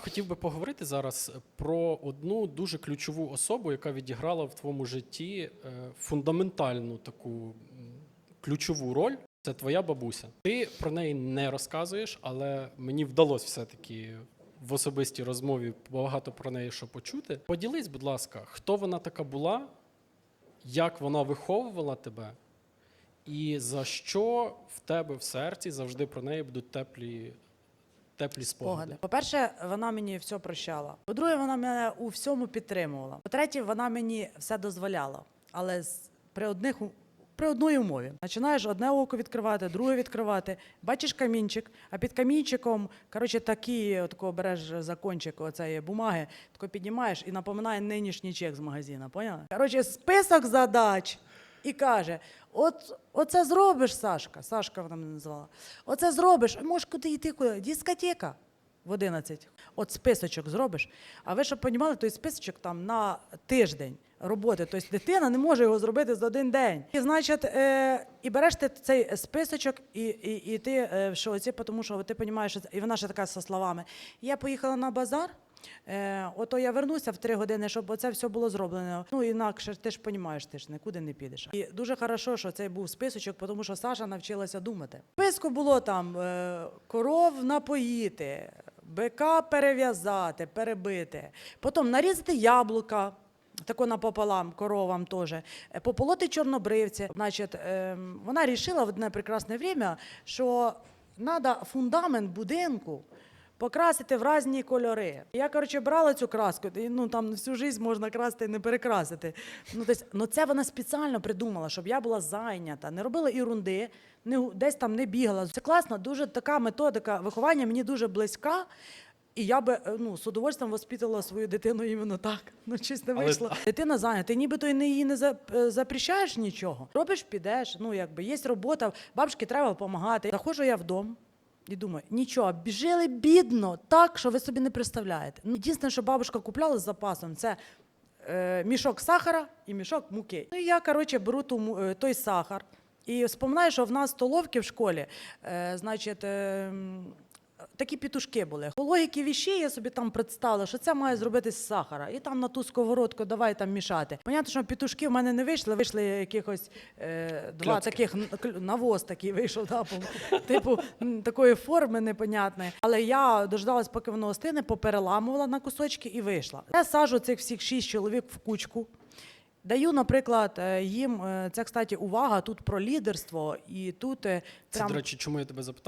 хотів би поговорити зараз про одну дуже ключову особу, яка відіграла в твоєму житті е, фундаментальну таку ключову роль. Це твоя бабуся. Ти про неї не розказуєш, але мені вдалося все-таки в особистій розмові багато про неї що почути. Поділись, будь ласка, хто вона така була, як вона виховувала тебе, і за що в тебе в серці завжди про неї будуть теплі, теплі спогади. По-перше, вона мені все прощала. По-друге, вона мене у всьому підтримувала. По-третє, вона мені все дозволяла. Але при одних при одній умові. Починаєш одне око відкривати, друге відкривати. Бачиш камінчик, а під камінчиком, коротше, такі, отако береш за кончик оцеї бумаги, тако піднімаєш і напоминає нинішній чек з магазина. Поняла? Коротше, список задач. І каже: от оце зробиш, Сашка. Сашка вона мене назвала. Оце зробиш. Можеш куди йти? Куди? Дискотека в 11. От списочок зробиш. А ви щоб розуміли, той списочок там на тиждень роботи. Тобто дитина не може його зробити за один день. І значить, е, і береш ти цей списочок, і, і, і ти е, в шоці, тому що ти розумієш, і вона ще така зі словами. Я поїхала на базар. Е, ото я вернуся в три години, щоб оце все було зроблено. Ну інакше ти ж розумієш, ти ж нікуди не підеш. І дуже хорошо, що цей був списочок, тому що Саша навчилася думати. Списку було там е, коров напоїти, бика перев'язати, перебити, потім нарізати яблука. Тако напополам коровам теж. Е, Пополоти чорнобривці. Значить, вона вирішила в одне прекрасне время, що треба фундамент будинку покрасити в різні кольори. Я, коротше, брала цю краску, і, ну там всю життя можна красити і не перекрасити. Ну, тобто, ну це вона спеціально придумала, щоб я була зайнята, не робила ерунди, не, десь там не бігала. Це класно, дуже така методика виховання мені дуже близька. І я би е, ну, з удовольствием воспитувала свою дитину іменно так. Ну, щось не Але- вийшло. Дитина зайнята, ти нібито і не її не за- е, запрещаєш нічого. Робиш, підеш. Ну, якби є робота, бабушці треба допомагати. Заходжу я вдома. І думаю, нічого, жили бідно, так, що ви собі не представляєте. Ну, Єдине, що бабушка купляла з запасом, це е, мішок сахара і мішок муки. Ну і я, коротше, беру ту, е, той сахар і вспоминаю, що в нас столовки в школі, е, значить, е, такі пітушки були. По логіки віщей я собі там представила, що це має зробити з сахара. І там на ту сковородку давай там мішати. Понятно, що пітушки в мене не вийшли, вийшли якихось е, два Кльоцки. таких навоз такий вийшов, да, по- типу такої форми непонятної. Але я дождалась, поки воно остине, попереламувала на кусочки і вийшла. Я сажу цих всіх шість чоловік в кучку. Даю, наприклад, е, їм е, це, кстати, увага тут про лідерство, і тут е, Це, прям до речі, чому я тебе запитав?